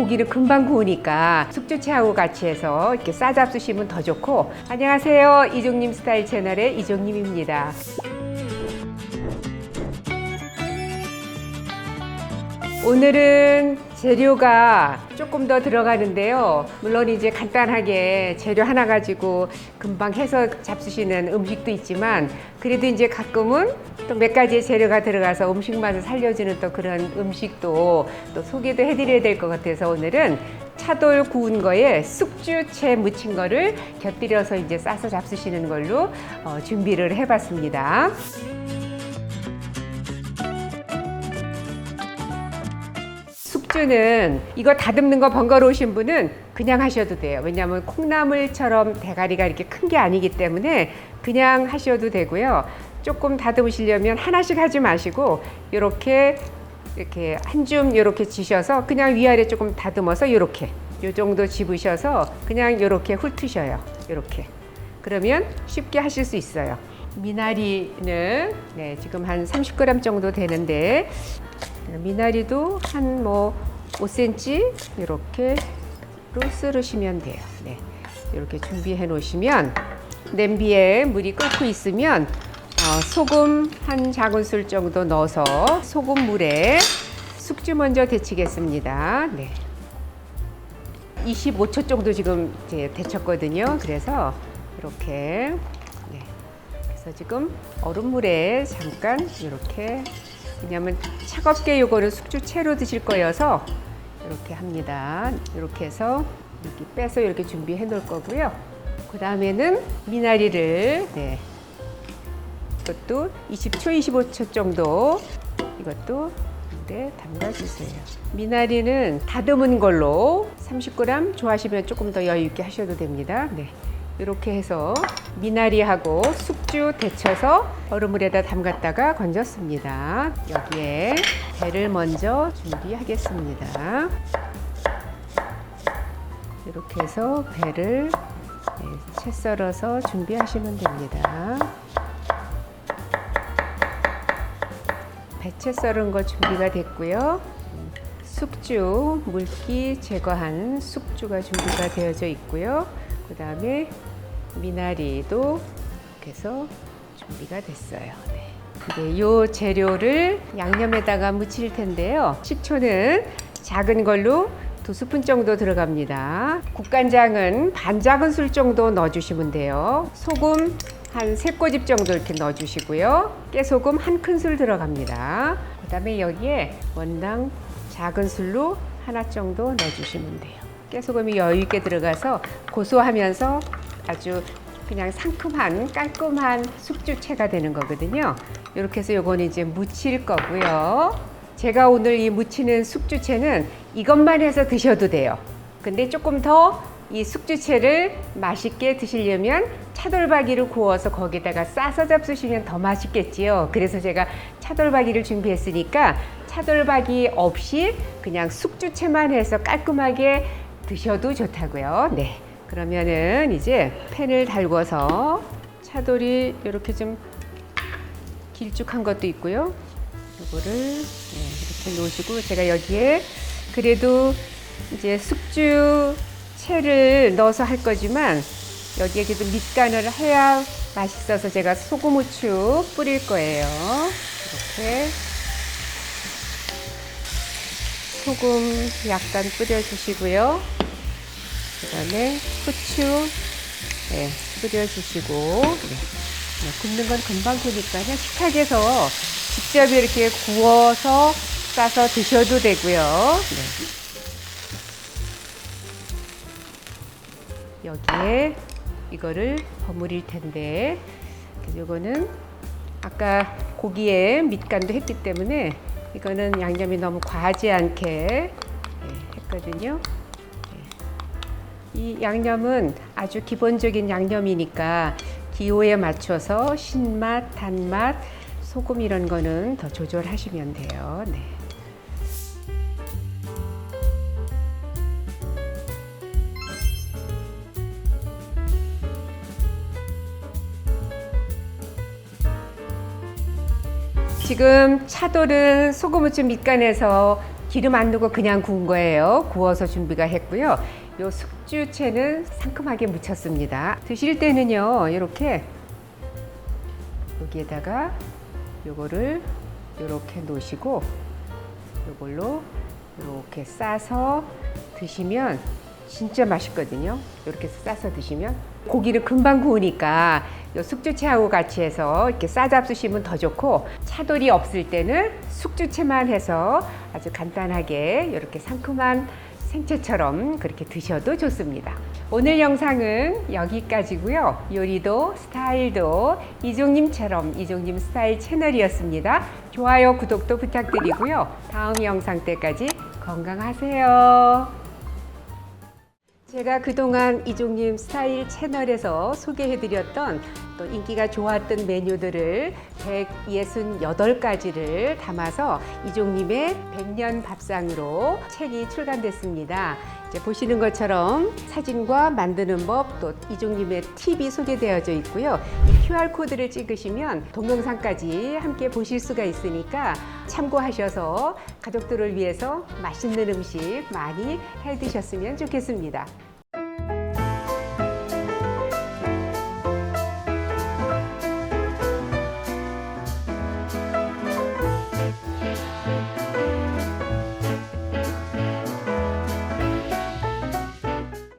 고기를 금방 구우니까 숙주채하고 같이 해서 이렇게 싸 잡수시면 더 좋고 안녕하세요 이종님 스타일 채널의 이종님입니다. 오늘은 재료가 조금 더 들어가는데요. 물론 이제 간단하게 재료 하나 가지고 금방 해서 잡수시는 음식도 있지만 그래도 이제 가끔은 또 몇 가지의 재료가 들어가서 음식 맛을 살려주는 또 그런 음식도 또 소개도 해드려야 될 것 같아서 오늘은 차돌 구운 거에 숙주채 무친 거를 곁들여서 이제 싸서 잡수시는 걸로 어, 준비를 해봤습니다. 숙주는 이거 다듬는 거 번거로우신 분은 그냥 하셔도 돼요. 왜냐하면 콩나물처럼 대가리가 이렇게 큰 게 아니기 때문에 그냥 하셔도 되고요. 조금 다듬으시려면 하나씩 하지 마시고 이렇게 이렇게 한 줌 이렇게 지셔서 그냥 위아래 조금 다듬어서 이렇게 요 정도 집으셔서 그냥 이렇게 훑으셔요. 이렇게 그러면 쉽게 하실 수 있어요. 미나리는 네, 지금 한 30g 정도 되는데 미나리도 한 뭐 5cm 이렇게로 썰으시면 돼요. 네. 이렇게 준비해 놓으시면 냄비에 물이 끓고 있으면 어, 소금 한 작은술 정도 넣어서 소금 물에 숙주 먼저 데치겠습니다. 네. 25초 정도 지금 이제 데쳤거든요. 그래서 이렇게 네. 그래서 지금 얼음물에 잠깐 이렇게 왜냐하면 차갑게 요거는 숙주채로 드실 거여서 이렇게 합니다. 이렇게 해서 이렇게 빼서 이렇게 준비해 놓을 거고요. 그 다음에는 미나리를 네. 이것도 20초, 25초 정도 이것도 물에 담가주세요. 미나리는 다듬은 걸로 30g 좋아하시면 조금 더 여유 있게 하셔도 됩니다. 네. 이렇게 해서 미나리하고 숙주 데쳐서 얼음물에다 담갔다가 건졌습니다. 여기에 배를 먼저 준비하겠습니다. 이렇게 해서 배를 네, 채 썰어서 준비하시면 됩니다. 배채 썰은 거 준비가 됐고요. 숙주 물기 제거한 숙주가 준비가 되어져 있고요. 그 다음에 미나리도 이렇게 해서 준비가 됐어요. 네. 이제 요 재료를 양념에다가 무칠 텐데요. 식초는 작은 걸로 두 스푼 정도 들어갑니다. 국간장은 반 작은 술 정도 넣어주시면 돼요. 소금 한 세 꼬집 정도 이렇게 넣어주시고요. 깨소금 한 큰술 들어갑니다. 그 다음에 여기에 원당 작은 술로 하나 정도 넣어주시면 돼요. 깨소금이 여유 있게 들어가서 고소하면서 아주 그냥 상큼한 깔끔한 숙주채가 되는 거거든요. 이렇게 해서 요거는 이제 무칠 거고요. 제가 오늘 이 무치는 숙주채는 이것만 해서 드셔도 돼요. 근데 조금 더 이 숙주채를 맛있게 드시려면 차돌박이를 구워서 거기다가 싸서 잡수시면 더 맛있겠지요. 그래서 제가 차돌박이를 준비했으니까 차돌박이 없이 그냥 숙주채만 해서 깔끔하게 드셔도 좋다고요. 네. 그러면은 이제 팬을 달궈서 차돌이 이렇게 좀 길쭉한 것도 있고요. 이거를 네, 이렇게 놓으시고 제가 여기에 그래도 이제 숙주 채를 넣어서 할 거지만 여기에 그래도 밑간을 해야 맛있어서 제가 소금 후추 뿌릴 거예요. 이렇게 소금 약간 뿌려주시고요. 그 다음에 후추 네, 뿌려주시고 네. 네, 굽는 건 금방 구니까 그냥 식탁에서 직접 이렇게 구워서 싸서 드셔도 되고요. 네. 여기에 이거를 버무릴 텐데 이거는 아까 고기에 밑간도 했기 때문에 이거는 양념이 너무 과하지 않게 네, 했거든요. 네. 이 양념은 아주 기본적인 양념이니까 기호에 맞춰서 신맛, 단맛, 소금 이런 거는 더 조절하시면 돼요. 네. 지금 차돌은 소금 후추 밑간에서 기름 안 넣고 그냥 구운 거예요. 구워서 준비가 했고요. 요 숙주채는 상큼하게 무쳤습니다. 드실 때는요, 이렇게 여기에다가 요거를 이렇게 놓으시고 요걸로 이렇게 싸서 드시면 진짜 맛있거든요. 이렇게 싸서 드시면 고기를 금방 구우니까 요 숙주채하고 같이 해서 이렇게 싸잡수시면 더 좋고 차돌이 없을 때는 숙주채만 해서 아주 간단하게 이렇게 상큼한 생채처럼 그렇게 드셔도 좋습니다. 오늘 영상은 여기까지고요. 요리도 스타일도 이종님처럼 이종님 스타일 채널이었습니다. 좋아요, 구독도 부탁드리고요. 다음 영상 때까지 건강하세요. 제가 그동안 이종님 스타일 채널에서 소개해드렸던 또 인기가 좋았던 메뉴들을 168가지를 담아서 이종님의 100년 밥상으로 책이 출간됐습니다. 이제 보시는 것처럼 사진과 만드는 법 또 이종님의 팁이 소개되어져 있고요. 이 QR 코드를 찍으시면 동영상까지 함께 보실 수가 있으니까 참고하셔서 가족들을 위해서 맛있는 음식 많이 해 드셨으면 좋겠습니다.